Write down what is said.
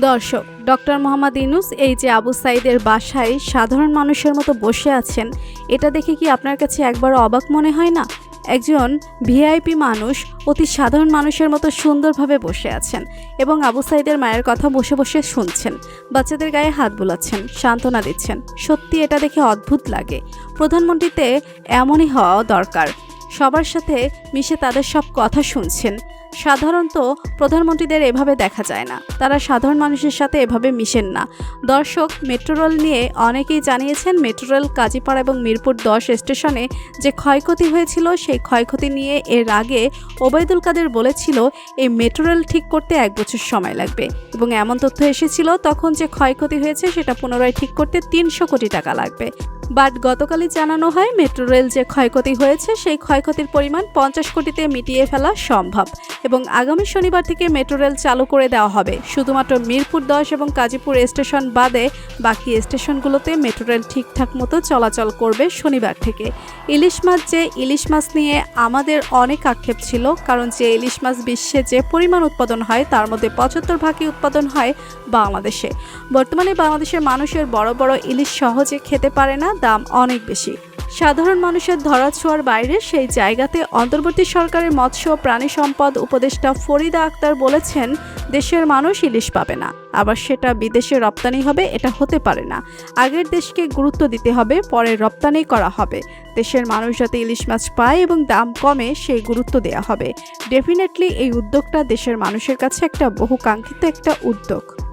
দর্শক, ডক্টর মোহাম্মদ ইনুস এই যে আবু সাইদের বাসায় সাধারণ মানুষের মতো বসে আছেন, এটা দেখে কি আপনার কাছে একবার অবাক মনে হয় না? একজন ভিআইপি মানুষ অতি সাধারণ মানুষের মতো সুন্দরভাবে বসে আছেন এবং আবু সাইদের মায়ের কথা বসে বসে শুনছেন, বাচ্চাদের গায়ে হাত বোলাচ্ছেন, সান্ত্বনা দিচ্ছেন। সত্যি এটা দেখে অদ্ভুত লাগে। প্রধানমন্ত্রীতে এমনই হওয়া দরকার। সবার সাথে মিশে তাদের সব কথা শুনছেন। সাধারণত প্রধানমন্ত্রীদের এভাবে দেখা যায় না। তারা সাধারণ মানুষের সাথে এভাবে মিশেন না। দর্শক মেট্রো রেল নিয়ে অনেকেই জানিয়েছেন মেট্রো রেল কাজীপাড়া এবং মিরপুর দশ স্টেশনে যে ক্ষয়ক্ষতি হয়েছিল, সেই ক্ষয়ক্ষতি নিয়ে এর আগে ওবায়দুল কাদের বলেছিল, এই মেট্রো রেল ঠিক করতে এক বছর সময় লাগবে। এবং এমন তথ্য এসেছিল, তখন যে ক্ষয়ক্ষতি হয়েছে, সেটা পুনরায় ঠিক করতে তিনশো কোটি টাকা লাগবে। বাট গতকালই জানানো হয়, মেট্রো রেল যে ক্ষয়ক্ষতি হয়েছে, সেই ক্ষয়ক্ষতির পরিমাণ পঞ্চাশ কোটিতে মিটিয়ে ফেলা সম্ভব এবং আগামী শনিবার থেকে মেট্রো রেল চালু করে দেওয়া হবে। শুধুমাত্র মিরপুর দশ এবং কাজীপুর স্টেশন বাদে বাকি স্টেশনগুলোতে মেট্রো রেল ঠিকঠাক মতো চলাচল করবে শনিবার থেকে। ইলিশ মাছ যে ইলিশ মাছ নিয়ে আমাদের অনেক আক্ষেপ ছিল, কারণ যে ইলিশ মাছ বিশ্বে যে পরিমাণ উৎপাদন হয়, তার মধ্যে পঁচাত্তর ভাগই উৎপাদন হয় বাংলাদেশে। বর্তমানে বাংলাদেশের মানুষের বড় বড় ইলিশ সহজে খেতে পারে না দাম অনেক বেশি। সাধারণ মানুষের ধরাছোঁয়ার বাইরে সেই জায়গাতে অন্তর্বর্তী সরকারের মৎস্য প্রাণী সম্পদ উপদেষ্টা ফরিদা আক্তার বলেছেন, দেশের মানুষ ইলিশ পাবে না। আবার সেটা বিদেশে রপ্তানি হবে, এটা হতে পারে না। আগের দেশকে গুরুত্ব দিতে হবে, পরে রপ্তানি করা হবে। দেশের মানুষ যাতে ইলিশ মাছ পায় এবং দাম কমে, সেই গুরুত্ব দেওয়া হবে। ডেফিনেটলি এই উদ্যোগটা দেশের মানুষের কাছে একটা বহুকাঙ্ক্ষিত একটা উদ্যোগ।